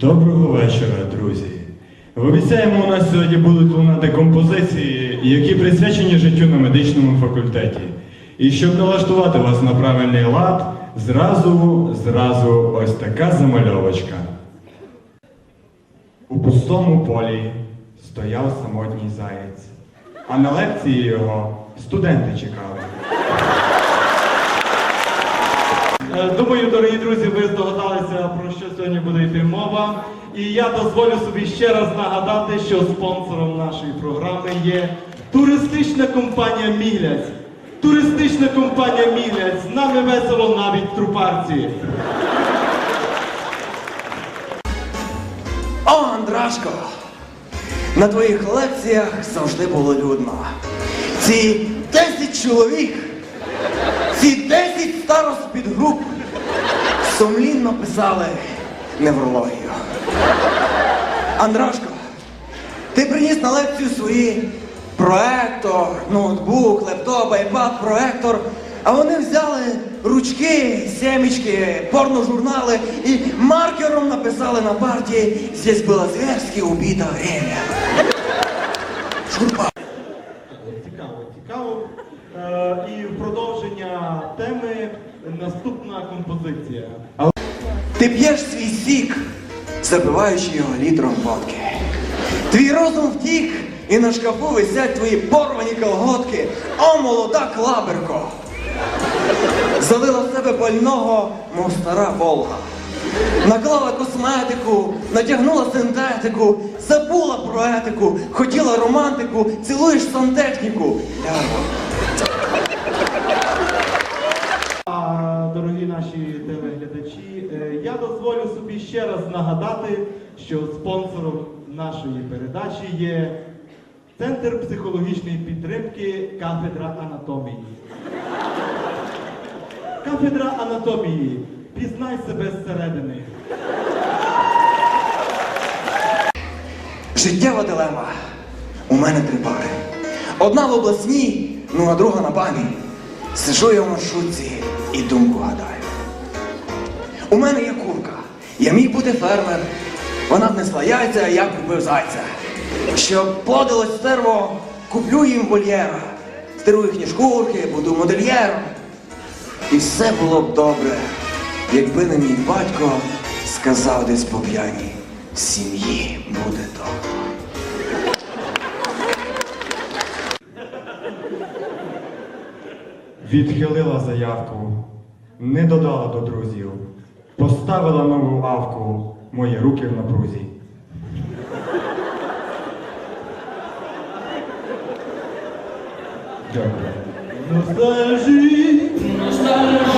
Доброго вечора, друзі. Обіцяємо, у нас сьогодні будуть лунати композиції, які присвячені життю на медичному факультеті. І щоб налаштувати вас на правильний лад, зразу, зразу ось така замальовочка. У пустому полі стояв самотній заєць, а на лекції його студенти чекали. Думаю, дорогі друзі, ви здогадалися, про що сьогодні буде йти мова. І я дозволю собі ще раз нагадати, що спонсором нашої програми є туристична компанія Мігляць. Туристична компанія Мігляць. З нами весело навіть трупарці. О, Андрашко! На твоїх лекціях завжди було людно. Ці 10 чоловік, ці 10 старост підгруп сумлінно писали неврологію. Андрашко, ти приніс на лекцію свої проектор, ноутбук, лептоп, айпад, проектор, а вони взяли ручки, семечки, порножурнали і маркером написали на партії «Здесь было зверски убито время». Шурпа. Наступна. Ти п'єш свій сік, запиваючи його літром водки. Твій розум втік, і на шкафу висять твої порвані колготки. О, молода клаберко! Залила в себе больного, мов стара Волга. Наклала косметику, натягнула синтетику, забула про етику, хотіла романтику, цілуєш сантехніку. Ляво. Дозволю собі ще раз нагадати, що спонсором нашої передачі є Центр психологічної підтримки кафедра анатомії. Кафедра анатомії. Пізнай себе зсередини. Життєва дилема. У мене три пари. Одна в обласній, ну а друга на бамі. Сижу я в маршрутці і думку гадаю. У мене є. Я міг бути фермер. Вона б несла яйця, а я купив зайця. Щоб плодилось стерво, куплю їм вольєра. Стеру їхні шкурки, буду модельєром. І все було б добре, якби не мій батько сказав десь по п'яні, сім'ї буде добре. Відхилила заявку, не додала до друзів, поставила нову авку, мої руки в напрузі. Дякую. Ностальжі. ностальжі